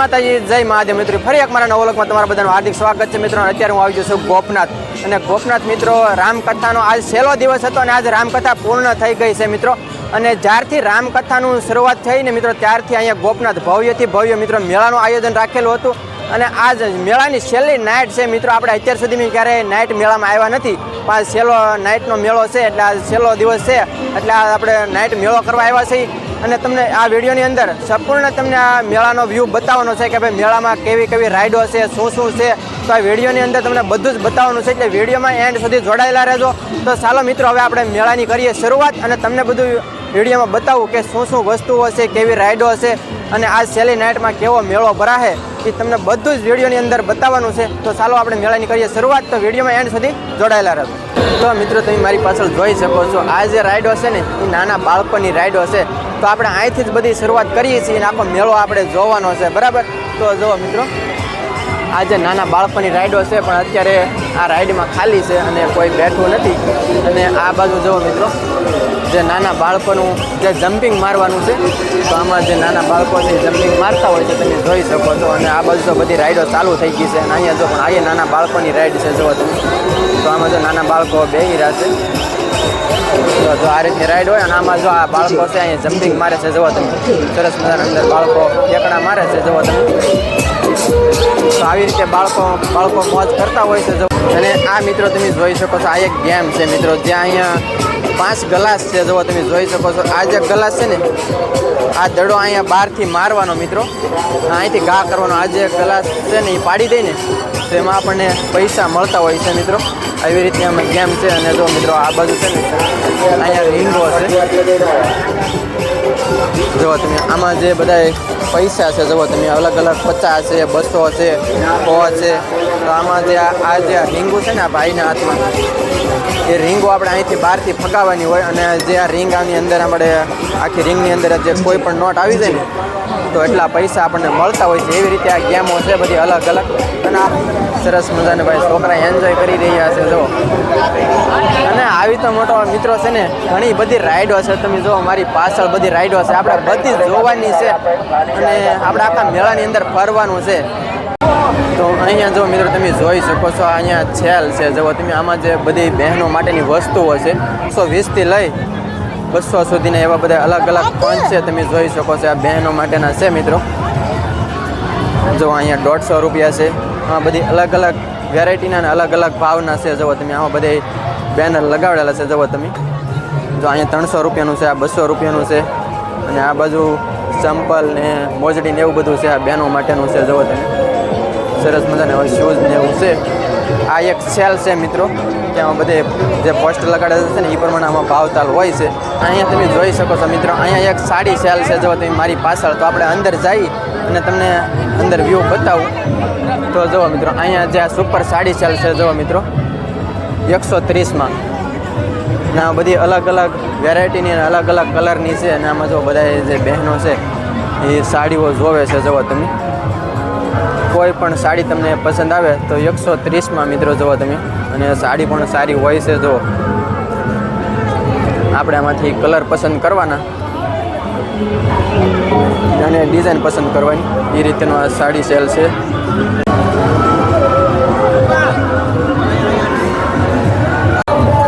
માતાજી, જય મહાદેવ મિત્રો. ફરી એક મારા નવલોકમાં તમારા બધાનું હાર્દિક સ્વાગત છે મિત્રો. અત્યારે હું આવી ગયો છું ગોપનાથ. અને ગોપનાથ મિત્રો, રામકથાનો આજ છેલ્લો દિવસ હતો અને આજ રામકથા પૂર્ણ થઈ ગઈ છે મિત્રો. અને જ્યારથી રામકથાનું શરૂઆત થઈ ને મિત્રો, ત્યારથી અહીંયા ગોપનાથ ભવ્યથી ભવ્ય મિત્રો મેળાનું આયોજન રાખેલું હતું. અને આજ મેળાની છેલ્લી નાઇટ છે મિત્રો. આપણે અત્યાર સુધી ક્યારેય નાઇટ મેળામાં આવ્યા નથી. પણ આજ છેલ્લો નાઇટનો મેળો છે. એટલે આજ છેલ્લો દિવસ છે. એટલે આ આપણે નાઇટ મેળો કરવા આવ્યા છીએ. અને તમને આ વિડીયોની અંદર સંપૂર્ણ તમને આ મેળાનો વ્યૂ બતાવવાનો છે કે ભાઈ મેળામાં કેવી કેવી રાઇડો છે શું શું છે? તો આ વિડીયોની અંદર તમને બધું જ બતાવવાનું છે એટલે વિડીયોમાં એન્ડ સુધી જોડાયેલા રહેજો. તો ચાલો મિત્રો, હવે આપણે મેળાની કરીએ શરૂઆત અને તમને બધું વિડીયોમાં બતાવું કે શું શું વસ્તુઓ હશે, કેવી રાઇડો હશે અને આ સેલી નાઇટમાં કેવો મેળો ભરાશે એ તમને બધું જ વિડીયોની અંદર બતાવવાનું છે. તો ચાલો આપણે મેળાની કરીએ શરૂઆત. તો વિડીયોમાં એન્ડ સુધી જોડાયેલા રહેજો તો મિત્રો, તમે મારી પાછળ જોઈ શકો છો, આ જે રાઇડો છે ને, એ નાના બાળકોની રાઇડો છે તો આપણે અહીંથી જ બધી શરૂઆત કરીએ છીએ અને આખો મેળો આપણે જોવાનો છે. બરાબર? તો જુઓ મિત્રો, આ જે નાના બાળકોની રાઈડો છે, પણ અત્યારે આ રાઈડમાં ખાલી છે અને કોઈ બેઠું નથી. અને આ બાજુ જુઓ મિત્રો, જે નાના બાળકોનું જે જમ્પિંગ મારવાનું છે, તો આમાં જે નાના બાળકો છે જમ્પિંગ મારતા હોય છે, તમે જોઈ શકો છો. અને આ બાજુ તો બધી રાઈડો ચાલુ થઈ ગઈ છે. અને અહીંયા જો પણ અહીંયા નાના બાળકોની રાઈડ છે, જુઓ તમે. તો આમાં જો નાના બાળકો બેહી રહ્યા છે. તો આ રીતની રાઈડ હોય અને આમાં જો આ બાળકો છે અહીંયા જમ્પિંગ મારે છે, જુઓ તમે. સરસ મજાના અંદર બાળકો એકડા મારે છે, જુઓ તમે. તો આવી રીતે બાળકો બાળકો મોજ કરતા હોય છે અને આ મિત્રો તમે જોઈ શકો છો, આ એક ગેમ છે મિત્રો, જ્યાં અહીંયા પાંચ ગ્લાસ છે જો તમે જોઈ શકો છો. આ જે ગ્લાસ છે ને, આ દડો અહીંયા બહારથી મારવાનો મિત્રો. અહીંથી ઘા કરવાનો. આ જે ગ્લાસ છે ને, એ પાડી દઈને તો એમાં આપણને પૈસા મળતા હોય છે મિત્રો. આવી રીતે અમે ગેમ છે અને જો મિત્રો, આ બાજુ છે ને, અહીંયા રીંગો છે. જુઓ તમે, આમાં જે બધા પૈસા છે, જુઓ તમે અલગ અલગ પચાસ છે, બસો છે, સો છે. તો આમાં જે આ જે રીંગું છે ને આ ભાઈના હાથમાં, એ રીંગો આપણે અહીંથી બહારથી ફગાવવાની હોય અને જે આ રીંગ આની અંદર આપણે આખી રીંગની અંદર જે કોઈ પણ નોટ આવી જાય ને, તો એટલા પૈસા આપણને મળતા હોય છે. એવી રીતે આ ગેમો છે બધી અલગ અલગ. અને સરસ મજાને ભાઈ છોકરા એન્જોય કરી રહ્યા છે જો અને આવી તો મોટો મિત્રો છે ને, ઘણી બધી રાઈડો છે. તમે જો મારી પાછળ બધી રાઈડો છે. આપણે બધી જોવાની છે. અને આપણે આખા મેળાની અંદર ફરવાનું છે. તો અહીંયા જો મિત્રો તમે જોઈ શકો છો, અહીંયા છેલ છે. જો તમે, આમાં જે બધી બહેનો માટેની વસ્તુઓ છે એકસો વીસથી લઈ બસો સુધીના એવા બધા અલગ અલગ પંચ છે. તમે જોઈ શકો છો, આ બહેનો માટેના છે મિત્રો. જો અહીંયા દોઢસો રૂપિયા છે. આમાં બધી અલગ અલગ વેરાયટીના અલગ અલગ ભાવના છે. જુઓ તમે, આમાં બધે બેનર લગાવેલા છે. જુઓ તમે. જો અહીંયા ત્રણસો રૂપિયાનું છે, આ બસો રૂપિયાનું છે. અને આ બાજુ ચંપલ ને મોજડી ને એવું બધું છે, આ બહેનો માટેનું છે. જુઓ તમે. સરસ મજાના હોય શૂઝ ને એવું છે. આ એક સેલ છે મિત્રો, ત્યાં બધે જે પોસ્ટર લગાડેલા છે ને એ પ્રમાણે આમાં ભાવતાલ હોય છે. અહીંયા તમે જોઈ શકો છો મિત્રો, અહીંયા એક સાડી સેલ છે, જો તમે મારી પાછળ, તો આપણે અંદર જઈ અને તમને અંદર વ્યૂ બતાવું. તો જુઓ મિત્રો, અહીંયા જે આ સુપર સાડી સેલ છે, જુઓ મિત્રો, એકસો ત્રીસમાં. ના બધી અલગ અલગ વેરાયટીની અને અલગ અલગ કલરની છે અને આમાં જો બધા જે બહેનો છે, એ સાડીઓ જોવે છે, જુઓ તમે. કોઈ પણ સાડી તમને પસંદ આવે તો એકસો ત્રીસમાં મિત્રો જુઓ તમે. અને સાડી પણ સારી હોય છે જો આપણે આમાંથી કલર પસંદ કરવાના. અને ડિઝાઇન પસંદ કરવાની. એ રીતેનો આ સાડી સેલ છે.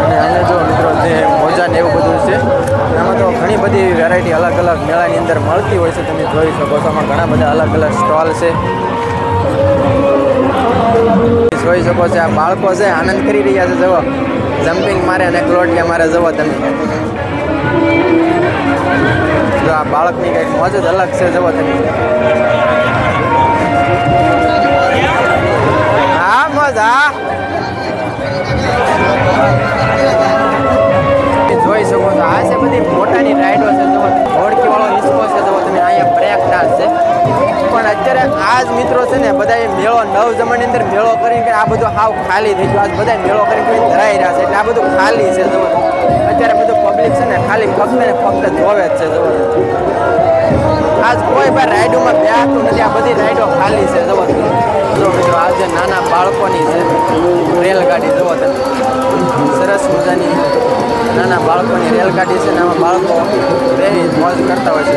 અને આને જો મિત્રો, જે મોજા ને એવું બધું છે. આમાં તો ઘણી બધી વેરાયટી અલગ અલગ મેળાની અંદર મળતી હોય છે, તમે જોઈ શકો છો. આમાં ઘણા બધા અલગ અલગ સ્ટોલ છે. જોઈ શકો છો, આ બાળકો છે, આનંદ કરી રહ્યા છે જવો જમ્પિંગ મારે અને ક્લોટિયા મારે જવો તમે. જો આ બાળકની કંઈક મોજ જ અલગ છે જવો તમે. હા, મોજ, હા. છે ને બધા મેળો, નવ જમાની અંદર મેળો કરીને આ બધું હાવ ખાલી થઈ ગયું. આજ બધા મેળો કરીને ધરાઈ રહ્યા છે. એટલે આ બધું ખાલી છે જુઓ અત્યારે બધું પબ્લિક છે ને, ખાલી ફક્ત ને ફક્ત જોવે જ છે જુઓ આજ કોઈ પણ રાઈડોમાં બેસતું નથી. આ બધી રાઈડો ખાલી છે તમે જો મિત્રો, આ જે નાના બાળકોની છે, રેલગાડી જુઓ તમે. સરસ મજાની નાના બાળકોની રેલગાડી છે ને બાળકો બે મોજ કરતા હોય છે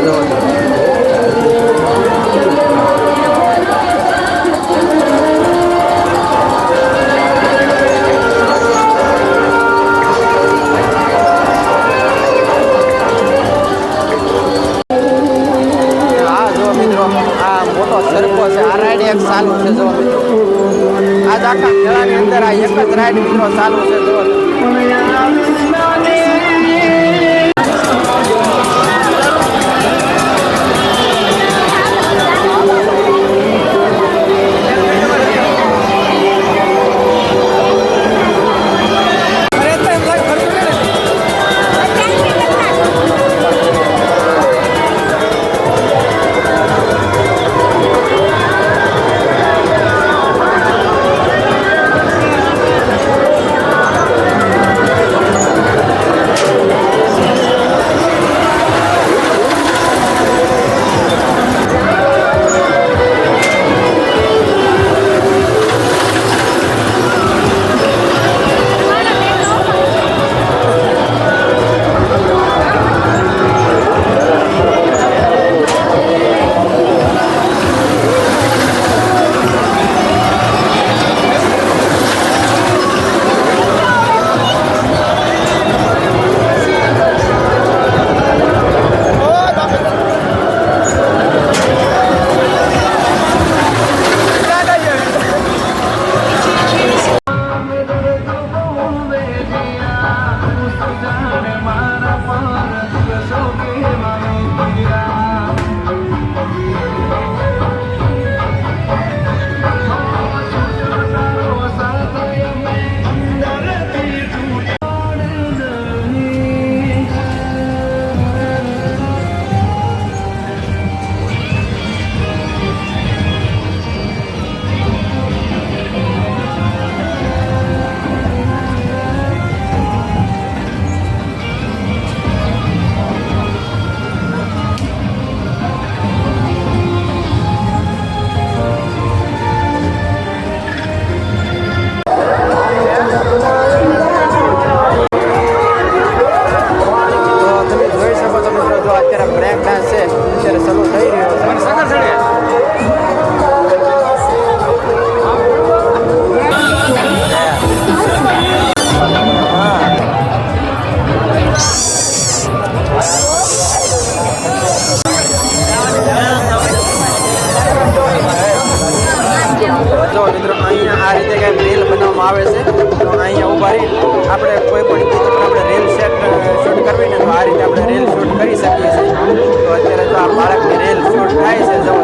જુઓ તમે આ રાઈડ એક ચાલુ છે, જો. આજ આખા મેળાની અંદર આ એક જ રાઈડ મિત્રો ચાલુ છે, જો. રીતે કંઈક રીલ બનાવવામાં આવે છે, તો અહીંયા ઊભા રહી આપણે કોઈ પણ ગીત આપણે રીલ સેટ શૂટ કરવી ને તો આ રીતે આપણે રીલ શૂટ કરી શકીએ છીએ તો અત્યારે તો આ બાળકની રીલ શૂટ થાય છે જવા